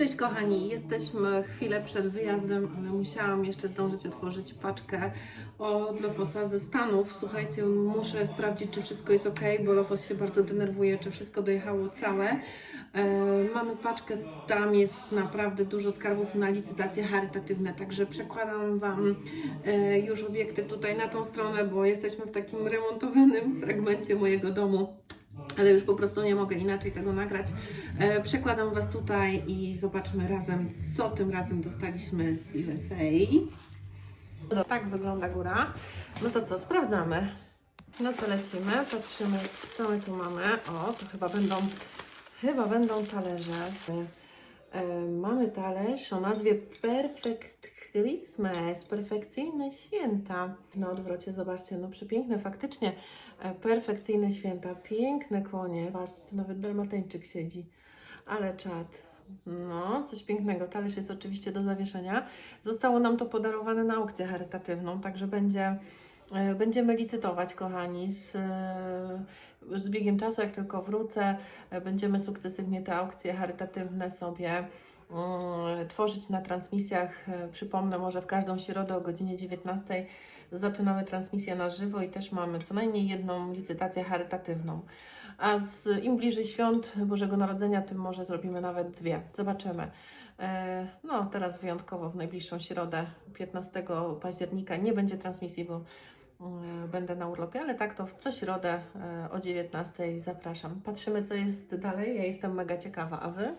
Cześć kochani, jesteśmy chwilę przed wyjazdem, ale musiałam jeszcze zdążyć otworzyć paczkę od Lofosa ze Stanów. Słuchajcie, muszę sprawdzić, czy wszystko jest ok, bo Lofos się bardzo denerwuje, czy wszystko dojechało całe. E, mamy paczkę, tam jest naprawdę dużo skarbów na licytacje charytatywne, także przekładam Wam e, już obiektyw tutaj na tą stronę, bo jesteśmy w takim remontowanym fragmencie mojego domu ale już po prostu nie mogę inaczej tego nagrać. E, przekładam Was tutaj i zobaczmy razem, co tym razem dostaliśmy z USA. Tak wygląda góra. No to co, sprawdzamy. No to lecimy, patrzymy, co my tu mamy. O, to chyba będą, chyba będą talerze. E, mamy talerz o nazwie Perfect Christmas, perfekcyjne święta. Na odwrocie, zobaczcie, no przepiękne, faktycznie perfekcyjne święta, piękne konie. Patrzcie, tu nawet dalmatyńczyk siedzi, ale czad. No, coś pięknego. Talerz jest oczywiście do zawieszenia. Zostało nam to podarowane na aukcję charytatywną, także będzie, e, będziemy licytować, kochani. Z, e, z biegiem czasu, jak tylko wrócę, e, będziemy sukcesywnie te aukcje charytatywne sobie mm, tworzyć na transmisjach. E, Przypomnę, może w każdą środę o godzinie 19 zaczynamy transmisję na żywo i też mamy co najmniej jedną licytację charytatywną. A z, im bliżej świąt Bożego Narodzenia, tym może zrobimy nawet dwie. Zobaczymy. E, No, teraz wyjątkowo w najbliższą środę, 15 października, nie będzie transmisji, bo e, będę na urlopie, ale tak to w co środę e, o 19 zapraszam. Patrzymy, co jest dalej. Ja jestem mega ciekawa, a Wy?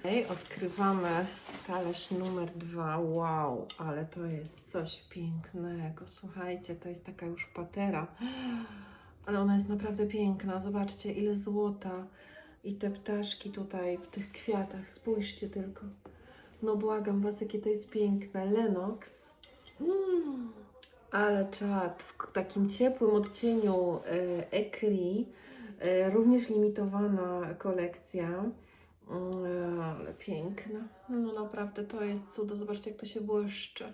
Okej, odkrywamy talerz numer dwa. Wow, ale to jest coś pięknego. Słuchajcie, to jest taka już patera. Ale ona jest naprawdę piękna. Zobaczcie, ile złota. I te ptaszki tutaj w tych kwiatach. Spójrzcie tylko. No błagam Was, jakie to jest piękne. Lenox. Mm, ale czad. W takim ciepłym odcieniu e, Ekri. E, również limitowana kolekcja. Mm, Ale piękna. No naprawdę to jest cudo. Zobaczcie, jak to się błyszczy.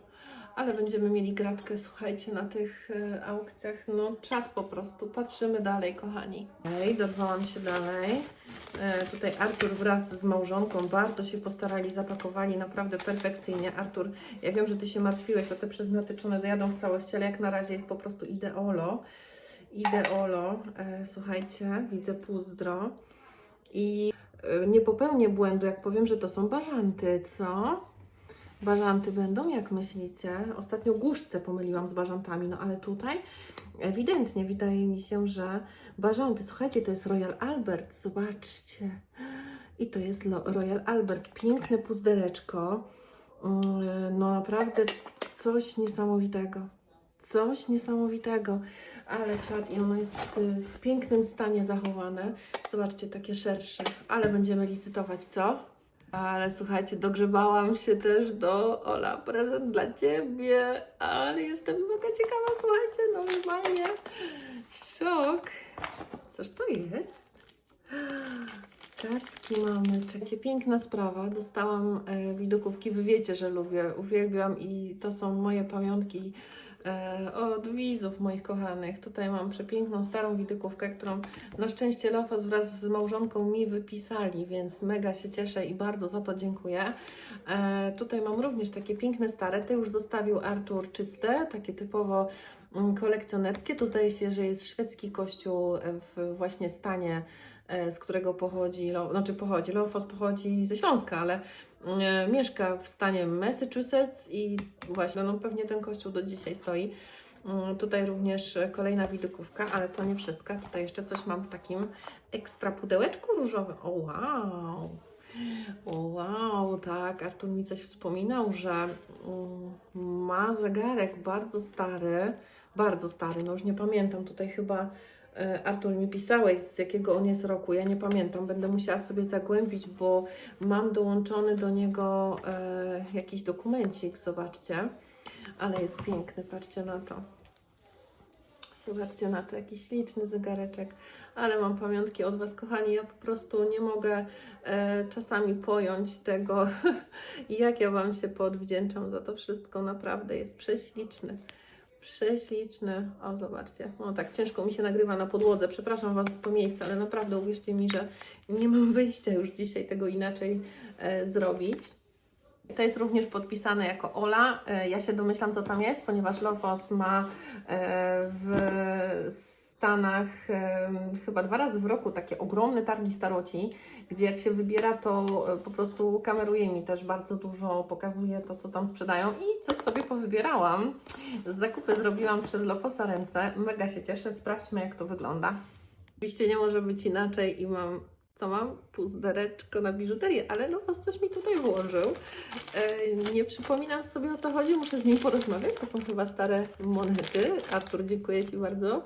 Ale będziemy mieli gratkę, słuchajcie, na tych e, aukcjach. No, czat po prostu. Patrzymy dalej, kochani. Ej, dorwałam się dalej. E, tutaj Artur wraz z małżonką bardzo się postarali, zapakowali naprawdę perfekcyjnie. Artur, ja wiem, że Ty się martwiłeś o te przedmioty, czy one dojadą w całości, ale jak na razie jest po prostu ideolo. Ideolo. E, słuchajcie, widzę puzdro. I nie popełnię błędu, jak powiem, że to są bażanty, co? Bażanty będą, jak myślicie? Ostatnio głuszce pomyliłam z bażantami, no ale tutaj ewidentnie wydaje mi się, że bażanty. Słuchajcie, to jest Royal Albert, zobaczcie. I to jest Royal Albert, piękne puzdereczko. Mm, No naprawdę coś niesamowitego. Coś niesamowitego. Ale czad i ono jest w, pięknym stanie zachowane. Zobaczcie, takie szersze. Ale będziemy licytować, co? Ale słuchajcie, dogrzebałam się też do Ola, prezent dla Ciebie, ale jestem mega ciekawa, słuchajcie, no normalnie szok. Coż to jest? Kartki mamy, czekajcie, piękna sprawa, dostałam e, widokówki, wy wiecie, że lubię, uwielbiam i to są moje pamiątki od widzów moich kochanych. Tutaj mam przepiękną, starą widokówkę, którą na szczęście Lofos wraz z małżonką mi wypisali, więc mega się cieszę i bardzo za to dziękuję. E, tutaj mam również takie piękne stare, te już zostawił Artur czyste, takie typowo mm, kolekcjonerskie. Tu zdaje się, że jest szwedzki kościół w właśnie stanie, e, z którego pochodzi, znaczy pochodzi, Lofos pochodzi ze Śląska, ale e, mieszka w stanie Massachusetts i właśnie, no pewnie ten kościół do dzisiaj stoi. Mm, Tutaj również kolejna widokówka, ale to nie wszystko. Tutaj jeszcze coś mam w takim ekstra pudełeczku różowym. O wow! O wow, tak. Artur mi coś wspominał, że mm, ma zegarek bardzo stary, bardzo stary, no już nie pamiętam. Tutaj chyba Artur mi pisałeś z jakiego on jest roku, ja nie pamiętam. Będę musiała sobie zagłębić, bo mam dołączony do niego e, jakiś dokumencik, zobaczcie. Ale jest piękny, patrzcie na to. Zobaczcie na to, jakiś śliczny zegareczek. Ale mam pamiątki od Was, kochani. Ja po prostu nie mogę e, czasami pojąć tego, jak ja Wam się podwdzięczam za to wszystko. Naprawdę jest prześliczny. Prześliczny. O, zobaczcie. No tak, ciężko mi się nagrywa na podłodze. Przepraszam Was za to miejsce, ale naprawdę uwierzcie mi, że nie mam wyjścia już dzisiaj tego inaczej e, zrobić. To jest również podpisane jako Ola. E, Ja się domyślam, co tam jest, ponieważ Lofos ma e, w Stanach chyba dwa razy w roku takie ogromne targi staroci, gdzie jak się wybiera, to e, po prostu kameruje mi też bardzo dużo, pokazuje to, co tam sprzedają i coś sobie powybierałam. Zakupy zrobiłam przez Lofosa ręce. Mega się cieszę. Sprawdźmy, jak to wygląda. Oczywiście nie może być inaczej i mam co mam? Puzdereczko na biżuterię, ale no coś mi tutaj włożył. E, nie przypominam sobie o co chodzi, muszę z nim porozmawiać. To są chyba stare monety. Artur, dziękuję Ci bardzo.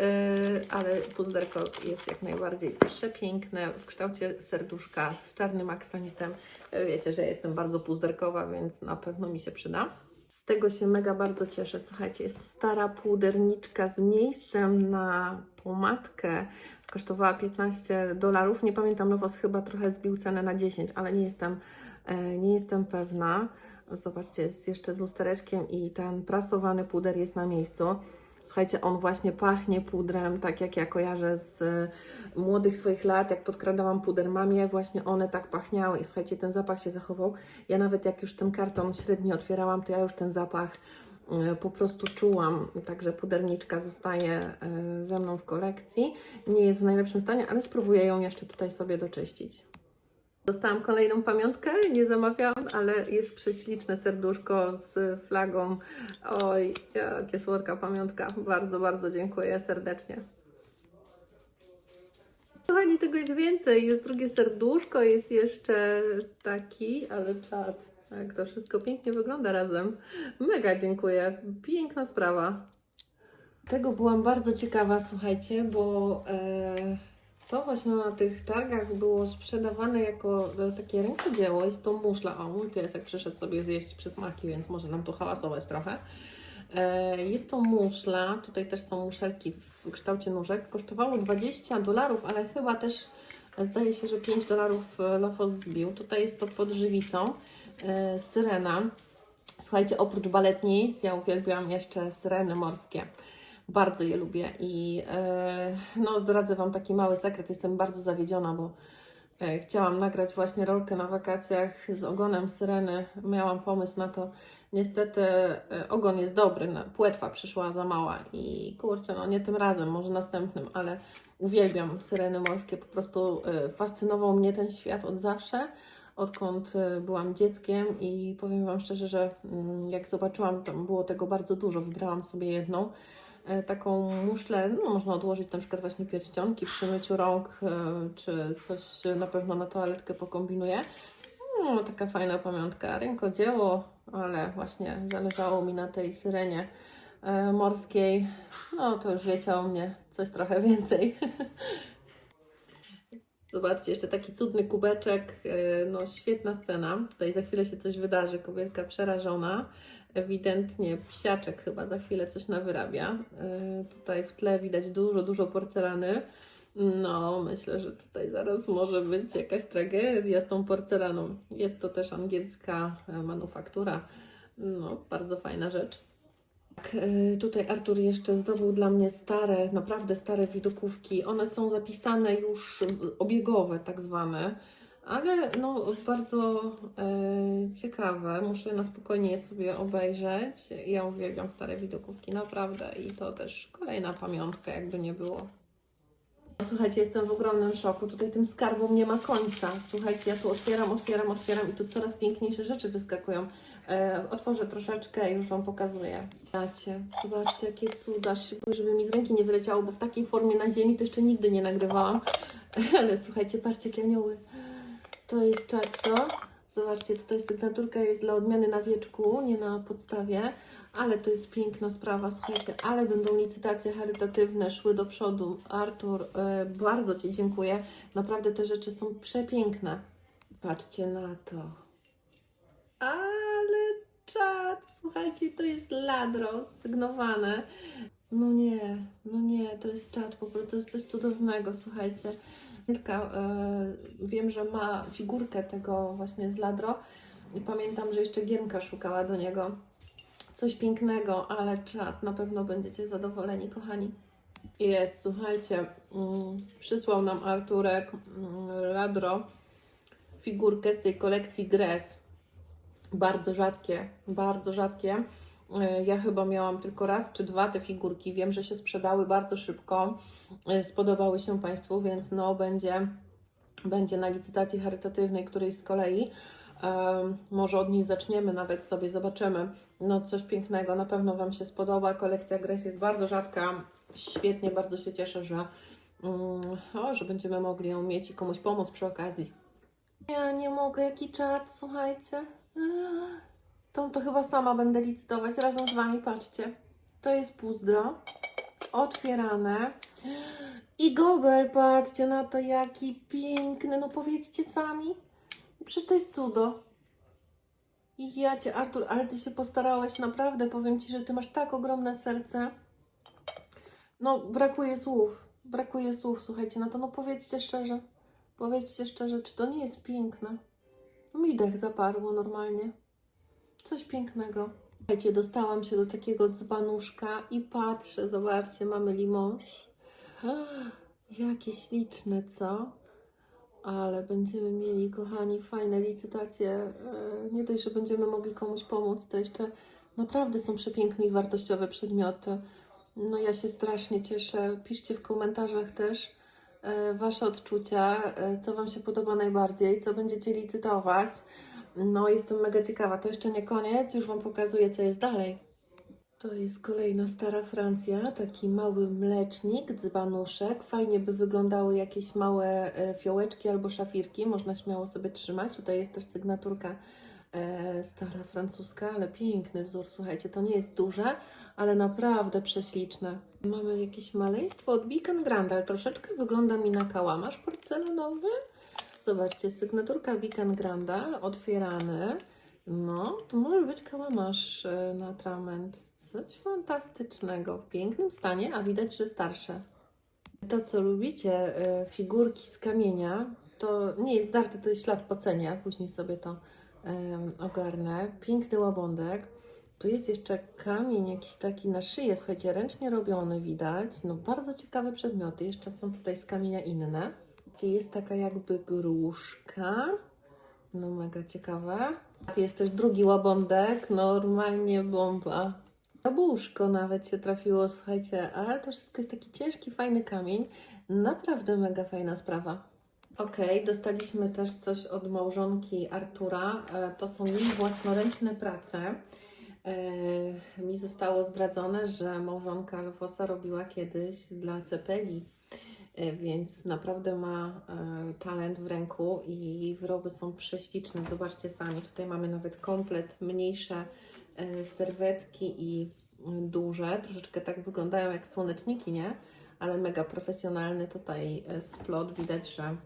E, ale puzderko jest jak najbardziej przepiękne w kształcie serduszka z czarnym aksamitem. E, Wiecie, że ja jestem bardzo puzderkowa, więc na pewno mi się przyda. Z tego się mega bardzo cieszę. Słuchajcie, jest to stara puderniczka z miejscem na pomadkę. Kosztowała 15 dolarów. Nie pamiętam, Nowos chyba trochę zbił cenę na 10, ale nie jestem, e, nie jestem pewna. Zobaczcie, jest jeszcze z lustereczkiem i ten prasowany puder jest na miejscu. Słuchajcie, on właśnie pachnie pudrem, tak jak ja kojarzę z e, młodych swoich lat, jak podkradałam puder mamie, właśnie one tak pachniały i słuchajcie, ten zapach się zachował. Ja nawet jak już ten karton średnio otwierałam, to ja już ten zapach e, po prostu czułam, także puderniczka zostaje e, ze mną w kolekcji. Nie jest w najlepszym stanie, ale spróbuję ją jeszcze tutaj sobie doczyścić. Dostałam kolejną pamiątkę, nie zamawiałam, ale jest prześliczne serduszko z flagą. Oj, jakie słodka pamiątka. Bardzo, bardzo dziękuję serdecznie. Kochani, tego jest więcej. Jest drugie serduszko, jest jeszcze taki, ale czad. Jak to wszystko pięknie wygląda razem. Mega dziękuję. Piękna sprawa. Tego byłam bardzo ciekawa, słuchajcie, bo e, to właśnie na tych targach było sprzedawane jako e, takie rękodzieło. Jest to muszla. O, mój piesek przyszedł sobie zjeść przysmaki, więc może nam tu hałasować trochę. E, Jest to muszla, tutaj też są muszelki w kształcie nóżek. Kosztowało 20 dolarów, ale chyba też e, zdaje się, że 5 dolarów Lofos zbił. Tutaj jest to pod żywicą. Syrena. Słuchajcie, oprócz baletnic, ja uwielbiam jeszcze syreny morskie. Bardzo je lubię i e, no, zdradzę Wam taki mały sekret. Jestem bardzo zawiedziona, bo E, Chciałam nagrać właśnie rolkę na wakacjach z ogonem syreny. Miałam pomysł na to. Niestety e, ogon jest dobry, płetwa przyszła za mała i kurczę, no nie tym razem, może następnym, ale uwielbiam syreny morskie. Po prostu fascynował mnie ten świat od zawsze, odkąd byłam dzieckiem i powiem Wam szczerze, że mm, jak zobaczyłam, tam było tego bardzo dużo, wybrałam sobie jedną taką muszlę, no można odłożyć na przykład właśnie pierścionki przy myciu rąk, e, czy coś na pewno na toaletkę pokombinuję. No, taka fajna pamiątka, rękodzieło, ale właśnie zależało mi na tej syrenie e, morskiej. No to już wiecie o mnie coś trochę więcej. Zobaczcie, jeszcze taki cudny kubeczek, e, no świetna scena. Tutaj za chwilę się coś wydarzy, kobietka przerażona. Ewidentnie psiaczek chyba za chwilę coś nawyrabia. E, Tutaj w tle widać dużo, dużo porcelany. No, myślę, że tutaj zaraz może być jakaś tragedia z tą porcelaną. Jest to też angielska e, manufaktura. No, bardzo fajna rzecz. Tak, e, Tutaj Artur jeszcze zdobył dla mnie stare, naprawdę stare widokówki. One są zapisane już obiegowe, tak zwane, ale no bardzo e, ciekawe. Muszę na spokojnie je sobie obejrzeć. Ja uwielbiam stare widokówki, naprawdę. I to też kolejna pamiątka, jakby nie było. Słuchajcie, jestem w ogromnym szoku. Tutaj tym skarbom nie ma końca. Słuchajcie, ja tu otwieram, otwieram, otwieram i tu coraz piękniejsze rzeczy wyskakują. E, otworzę troszeczkę i już Wam pokazuję. Zobaczcie, zobaczcie jakie cuda. Żeby mi z ręki nie wyleciało, bo w takiej formie na ziemi to jeszcze nigdy nie nagrywałam. Ale słuchajcie, patrzcie jakie anioły. To jest czad, co? Zobaczcie, tutaj sygnaturka jest dla odmiany na wieczku, nie na podstawie, ale to jest piękna sprawa, słuchajcie, ale będą licytacje charytatywne, szły do przodu. Artur, e, bardzo Ci dziękuję. Naprawdę te rzeczy są przepiękne. Patrzcie na to. Ale czad, słuchajcie, to jest ladro sygnowane. No nie, no nie, to jest czad, po prostu to jest coś cudownego, słuchajcie. E, wiem, że ma figurkę tego właśnie z ladro i pamiętam, że jeszcze Giermka szukała do niego Coś pięknego, ale czat, na pewno będziecie zadowoleni, kochani. Jest, słuchajcie, mm, przysłał nam Arturek mm, Ladro figurkę z tej kolekcji Gres. Bardzo rzadkie, bardzo rzadkie. E, Ja chyba miałam tylko raz czy dwa te figurki. Wiem, że się sprzedały bardzo szybko. E, Spodobały się Państwu, więc no będzie, będzie na licytacji charytatywnej, której z kolei. Em, może od niej zaczniemy, nawet sobie zobaczymy. No coś pięknego, na pewno Wam się spodoba. Kolekcja Gres jest bardzo rzadka. Świetnie, bardzo się cieszę, że, mm, o, że będziemy mogli ją mieć i komuś pomóc przy okazji. Ja nie mogę, jaki czat, słuchajcie. Tą to chyba sama będę licytować razem z Wami, patrzcie. To jest puzdro, otwierane. I gobel, patrzcie na to, jaki piękny. No powiedzcie sami. Przecież to jest cudo. I ja Cię, Artur, ale Ty się postarałeś, naprawdę. Powiem Ci, że Ty masz tak ogromne serce. No, brakuje słów. Brakuje słów, słuchajcie, na to. No powiedzcie szczerze. Powiedzcie szczerze, czy to nie jest piękne? Mi dech zaparło normalnie. Coś pięknego. Słuchajcie, dostałam się do takiego dzbanuszka i patrzę, zobaczcie, mamy limonż. Jakie śliczne, co? Ale będziemy mieli, kochani, fajne licytacje. E, Nie dość, że będziemy mogli komuś pomóc, to jeszcze naprawdę są przepiękne i wartościowe przedmioty. No ja się strasznie cieszę. Piszcie w komentarzach też e, Wasze odczucia, e, co Wam się podoba najbardziej, co będziecie licytować. No, jestem mega ciekawa. To jeszcze nie koniec, już Wam pokazuję, co jest dalej. To jest kolejna stara Francja, taki mały mlecznik, dzbanuszek. Fajnie by wyglądały jakieś małe e, fiołeczki albo szafirki, można śmiało sobie trzymać. Tutaj jest też sygnaturka e, stara francuska, ale piękny wzór, słuchajcie, to nie jest duże, ale naprawdę prześliczne. Mamy jakieś maleństwo od Beacon Grand, ale troszeczkę wygląda mi na kałamarz porcelanowy. Zobaczcie, sygnaturka Beacon Granda, otwierany. No, to może być kałamarz e, na atrament. Coś fantastycznego, w pięknym stanie, a widać, że starsze. To, co lubicie, e, figurki z kamienia, to nie jest zdarte, to jest ślad pocenia. Później sobie to em, ogarnę. Piękny łabądek. Tu jest jeszcze kamień jakiś taki na szyję, słuchajcie, ręcznie robiony widać. No bardzo ciekawe przedmioty. Jeszcze są tutaj z kamienia inne. Gdzie jest taka jakby gruszka. No mega ciekawe. Jest też drugi łabądek, normalnie bomba. Jabłuszko nawet się trafiło, słuchajcie, ale to wszystko jest taki ciężki, fajny kamień. Naprawdę mega fajna sprawa. Okej, dostaliśmy też coś od małżonki Artura. E, To są jej własnoręczne prace. E, Mi zostało zdradzone, że małżonka Alfosa robiła kiedyś dla Cepeli, więc naprawdę ma e, talent w ręku i wyroby są prześliczne. Zobaczcie sami, tutaj mamy nawet komplet, mniejsze e, serwetki i duże. Troszeczkę tak wyglądają jak słoneczniki, nie? Ale mega profesjonalny tutaj e, splot. Widać, że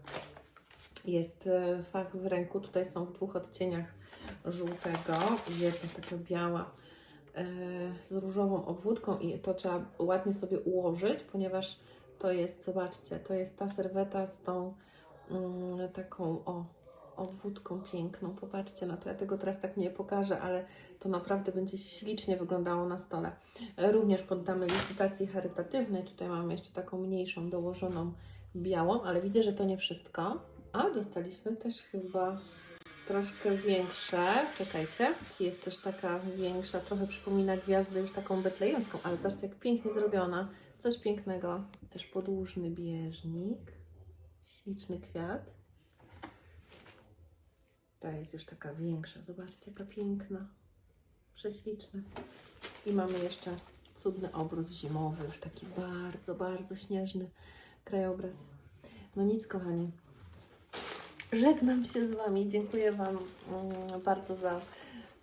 jest e, fach w ręku. Tutaj są w dwóch odcieniach żółtego i jedna taka biała e, z różową obwódką i to trzeba ładnie sobie ułożyć, ponieważ to jest, zobaczcie, to jest ta serweta z tą mm, taką o obwódką piękną. Popatrzcie na to. Ja tego teraz tak nie pokażę, ale to naprawdę będzie ślicznie wyglądało na stole. E, Również poddamy licytacji charytatywnej. Tutaj mamy jeszcze taką mniejszą, dołożoną białą, ale widzę, że to nie wszystko. A dostaliśmy też chyba troszkę większe. Czekajcie, jest też taka większa, trochę przypomina gwiazdę już taką betlejemską, ale zobaczcie, jak pięknie zrobiona. Coś pięknego. Też podłużny bieżnik. Śliczny kwiat. Ta jest już taka większa. Zobaczcie, jaka piękna. Prześliczna. I mamy jeszcze cudny obróz zimowy, już taki bardzo, bardzo śnieżny krajobraz. No nic, kochani. Żegnam się z Wami. Dziękuję Wam mm, bardzo za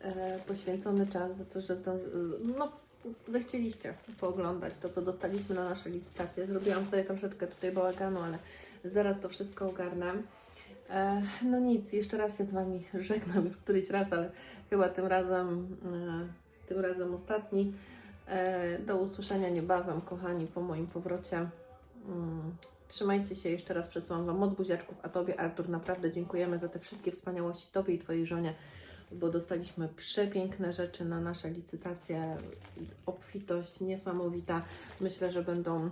e, poświęcony czas, za to, że zdąży, no, zechcieliście pooglądać to, co dostaliśmy na nasze licytacje. Zrobiłam sobie troszeczkę tutaj bałaganu, ale zaraz to wszystko ogarnę. E, no nic, jeszcze raz się z Wami żegnam już któryś raz, ale chyba tym razem, e, tym razem ostatni. E, do usłyszenia niebawem, kochani, po moim powrocie. Mm, Trzymajcie się, jeszcze raz przesyłam Wam moc buziaczków, a Tobie, Artur, naprawdę dziękujemy za te wszystkie wspaniałości Tobie i Twojej żonie. Bo dostaliśmy przepiękne rzeczy na nasze licytacje. Obfitość niesamowita. Myślę, że będą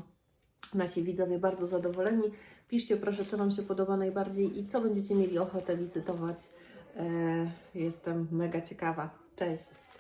nasi widzowie bardzo zadowoleni. Piszcie proszę, co Wam się podoba najbardziej i co będziecie mieli ochotę licytować. E, jestem mega ciekawa. Cześć!